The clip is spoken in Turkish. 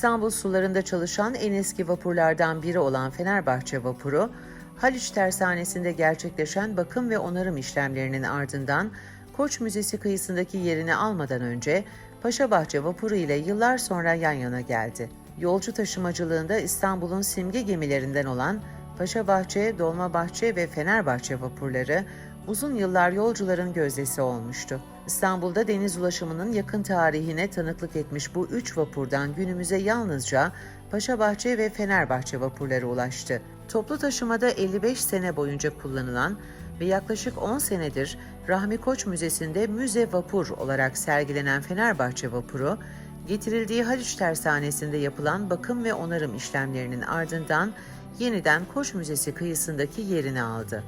İstanbul sularında çalışan en eski vapurlardan biri olan Fenerbahçe vapuru, Haliç Tersanesi'nde gerçekleşen bakım ve onarım işlemlerinin ardından Koç Müzesi kıyısındaki yerini almadan önce Paşabahçe vapuru ile yıllar sonra yan yana geldi. Yolcu taşımacılığında İstanbul'un simge gemilerinden olan Paşabahçe, Dolmabahçe ve Fenerbahçe vapurları uzun yıllar yolcuların gözdesi olmuştu. İstanbul'da deniz ulaşımının yakın tarihine tanıklık etmiş bu üç vapurdan günümüze yalnızca Paşabahçe ve Fenerbahçe vapurları ulaştı. Toplu taşımada 55 sene boyunca kullanılan ve yaklaşık 10 senedir Rahmi Koç Müzesi'nde müze vapur olarak sergilenen Fenerbahçe vapuru, getirildiği Haliç Tersanesi'nde yapılan bakım ve onarım işlemlerinin ardından yeniden Koç Müzesi kıyısındaki yerini aldı.